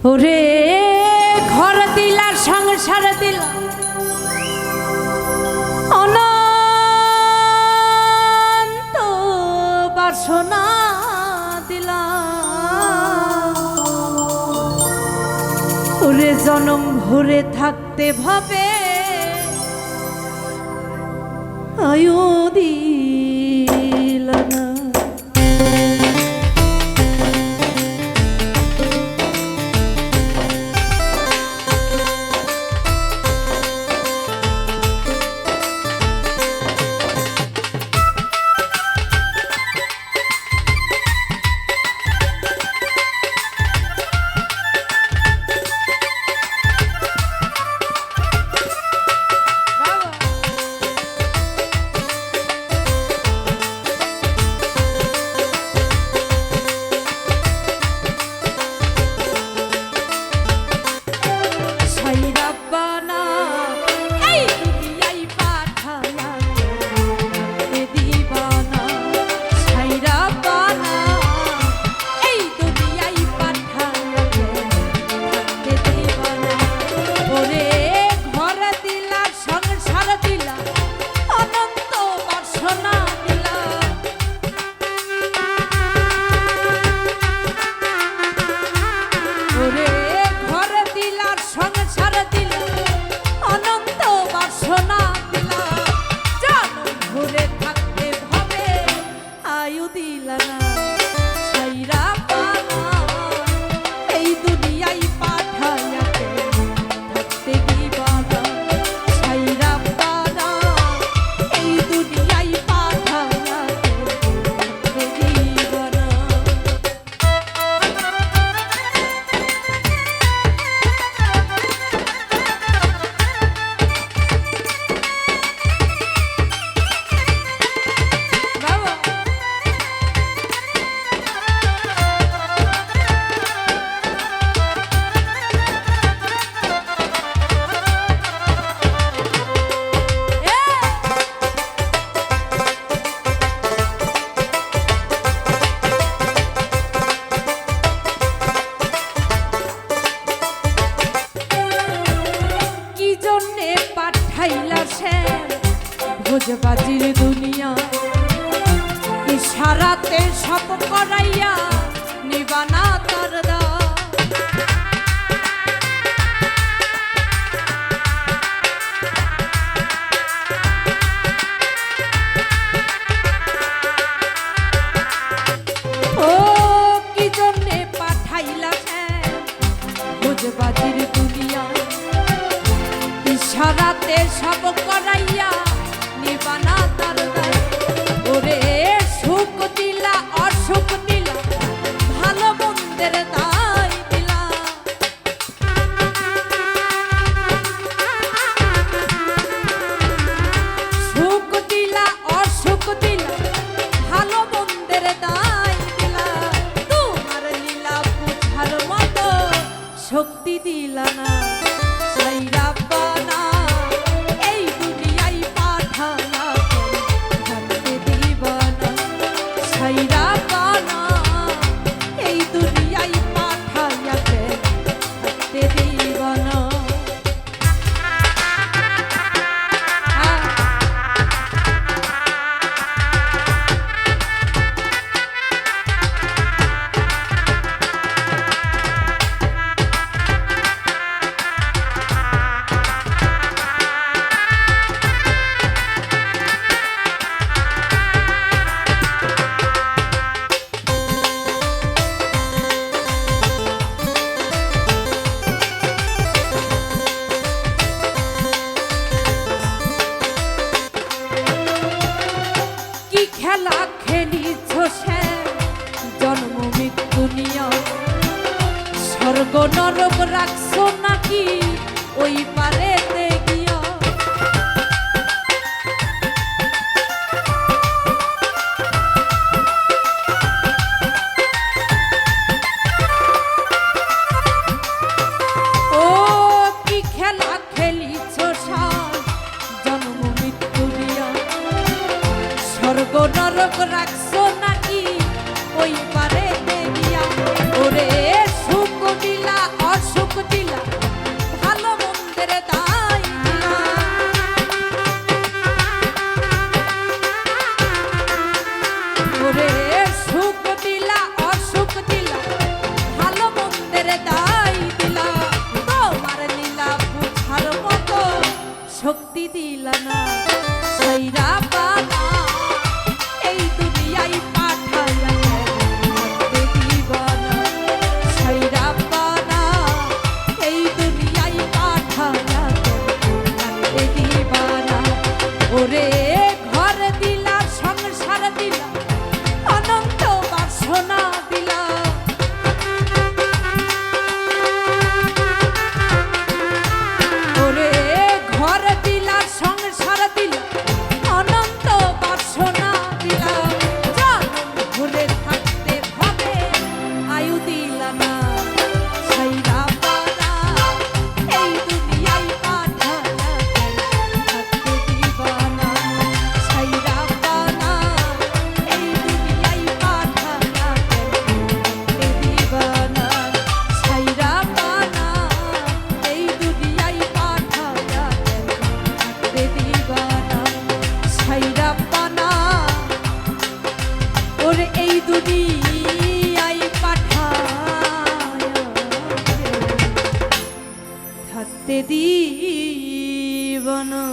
ওরে ঘর দিলা সংসার দিল অনন্ত বাসনা দিলা ওরে জনম ভরে থাকতে ভাবে সহজ বাজির দুনিয়া। ইশারাতে সব করে খেলি স্বর্গ নরক রাখছো নাকি? ওই পারে রাখছে দিব না